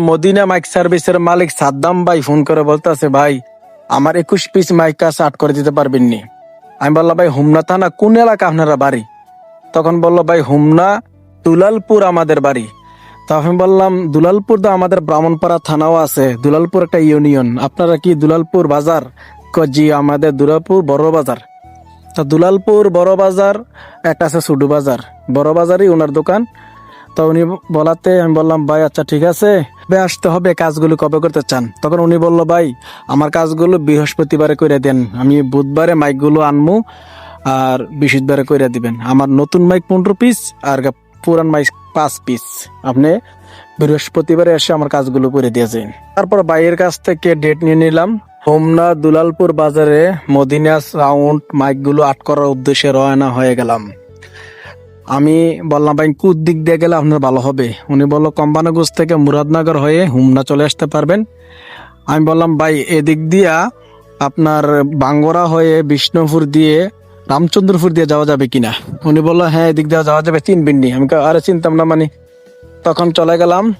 Medina mic সার্ভিসের মালিক সাদ্দাম ভাই phone করে বলতেছে, ভাই, আমার একুশ পিস মাইক কাজ আট করে দিতে পারবেন নি? আমি বললাম, ভাই, হুমনা থানা কোন এলাকা আপনারা বাড়ি? তখন বলল, ভাই, হুমনা দুলালপুর আমাদের বাড়ি। তো আমি বললাম, দুলালপুর তো আমাদের ব্রাহ্মণপাড়া থানাও আছে। দুলালপুর একটা ইউনিয়ন। আপনারা কি দুলালপুর বাজার? জি, আমাদের দুলালপুর বড় বাজার। তো দুলালপুর বড় বাজার, একটা আছে সুডু বাজার। বড় বাজারই ওনার দোকান। তো উনি বলাতে আমি বললাম, ভাই আচ্ছা ঠিক আছে। আসতে হবে, কাজগুলো কবে করতে চান? তখন উনি বলল, ভাই, আমার কাজগুলো বৃহস্পতিবারে করে দেন। আমি বুধবারে মাইকগুলো আনমু আর বৃহস্পতিবারে করে দিবেন। আমার নতুন মাইক পনেরো পিস আর পুরান মাইক পাঁচ পিস। আপনি বৃহস্পতিবারে এসে আমার কাজগুলো করে দিয়েছেন তারপর ভাইয়ের কাছ থেকে ডেট নিয়ে নিলাম। হোমনা দুলালপুর বাজারে মদিনা সাউন্ড মাইকগুলো আট করার উদ্দেশ্যে রওনা হয়ে গেলাম। আমি বললাম, ভাই, কোন দিক দিয়ে গেলে আপনার ভালো হবে? উনি বলল কোম্পানিগঞ্জ থেকে মুরাদনগর হয়ে হুমনা চলে আসতে পারবেন। আমি বললাম, ভাই, এদিক দিয়া আপনার বাঙ্গরা হয়ে বিষ্ণুপুর দিয়ে, রামচন্দ্রপুর দিয়ে যাওয়া যাবে কিনা? উনি বলল হ্যাঁ এদিক দিয়ে যাওয়া যাবে চিনবেন নি আমি আরে, চিনতাম না মানে। তখন চলে গেলাম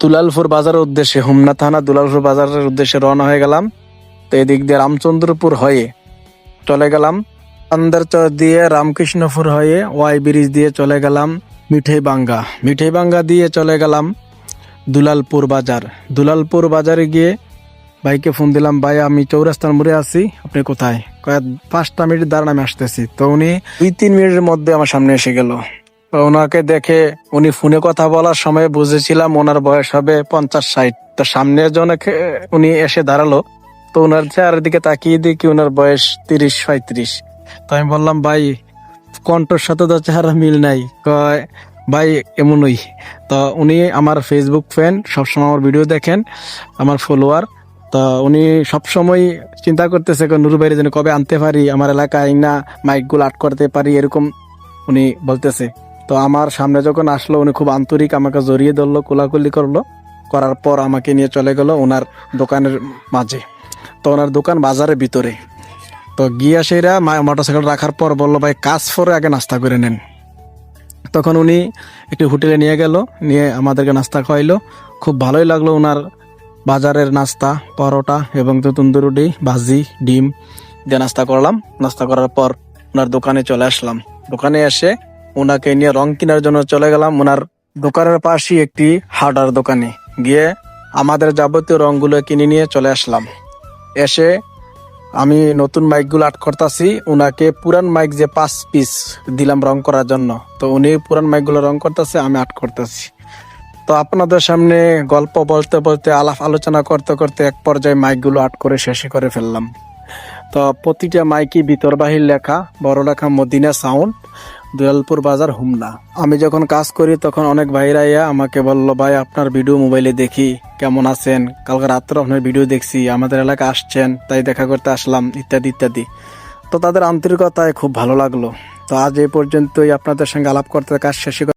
দুলালপুর বাজারের উদ্দেশ্যে, হুমনা থানা দুলালপুর বাজারের উদ্দেশ্যে রওনা হয়ে গেলাম। তো এদিক দিয়ে রামচন্দ্রপুর হয়ে চলে গেলাম। আন্দারচর দিয়ে রামকৃষ্ণপুর হয়ে ওয়াই ব্রিজ দিয়ে চলে গেলাম মিঠাই বাঙ্গা। মিঠাই বাঙ্গা দিয়ে চলে গেলাম দুলালপুর বাজার। দুলালপুর বাজারে গিয়ে ভাইকে ফোন দিলাম, ভাই, আমি চৌরাস্তার মোড়ে আছি, আপনি কোথায়? কয়েক পাঁচটা মিনিট দাঁড়ান আমি আসতেছি। তো উনি দুই তিন মিনিটের মধ্যে আমার সামনে এসে গেল। তো ওনাকে দেখে উনি ফোনে কথা বলার সময় বুঝেছিলাম ওনার বয়স হবে পঞ্চাশ ষাট। তো সামনে জনকে উনি এসে দাঁড়াল। তো ওনার চেহারার দিকে তাকিয়ে দেখি ওনার বয়স তিরিশ পঁয়ত্রিশ। তো আমি বললাম, ভাই, কণ্ঠর সাথে তো চেহারা মিল নাই। কয়, ভাই, এমনই। তো উনি আমার ফেসবুক ফ্যান সবসময় আমার ভিডিও দেখেন, আমার ফলোয়ার তো উনি সবসময় চিন্তা করতেছে নুরু ভাইয়ের যেন কবে আনতে পারি? আমার এলাকায় না মাইকগুলো আট করতে পারি? এরকম উনি বলতেছে। তো আমার সামনে যখন আসলো, উনি খুব আন্তরিক আমাকে জড়িয়ে ধরলো, কোলাকুলি করল। করার পর আমাকে নিয়ে চলে গেল ওনার দোকানের মাঝে। তো ওনার দোকান বাজারের ভিতরে। তো গিয়া সেরা মোটরসাইকেল রাখার পর বলল, ভাই, কাজ পরে আগে নাস্তা করে নেন। তখন উনি একটি হোটেলে নিয়ে গেল, নিয়ে আমাদেরকে নাস্তা খাওয়াইলো। খুব ভালোই লাগল ওনার বাজারের নাস্তা, পরোটা এবং তো তন্দুর রুটি, ভাজি, ডিম দিয়ে নাস্তা করলাম। নাস্তা করার পর ওনার দোকানে চলে আসলাম। দোকানে এসে ওনাকে নিয়ে রং কেনার জন্য চলে গেলাম। ওনার দোকানের পাশেই একটি হার্ডার দোকানে। গিয়ে আমাদের যাবতীয় রংগুলো কিনে নিয়ে চলে আসলাম। এসে আমি নতুন মাইকগুলো আট করতেছি, উনাকে পুরান মাইক যে পাঁচ পিস দিলাম রং করার জন্য। তো উনি পুরান মাইকগুলো রং করতেছে, আমি আট করতেছি। তো আপনাদের সামনে গল্প বলতে বলতে, আলাপ আলোচনা করতে করতে এক পর্যায়ে মাইকগুলো আট করে শেষে করে ফেললাম। তো প্রতিটা মাইকই ভিতর বাহির লেখা, বড় লেখা মদিনা সাউন্ড দুয়ালপুর বাজার হুমনা। আমি যখন কাজ করি তখন অনেক ভাইরা ইয়া আমাকে বলল, ভাই, আপনার ভিডিও মোবাইলে দেখি, কেমন আছেন? কালকে রাত্রে আপনার ভিডিও দেখছি, আমাদের এলাকা আসছেন, তাই দেখা করতে আসলাম, ইত্যাদি ইত্যাদি। তো তাদের আন্তরিকতায় খুব ভালো লাগল। তো আজ এই পর্যন্তই, আপনাদের সঙ্গে আলাপ করতে, কাজ শেষে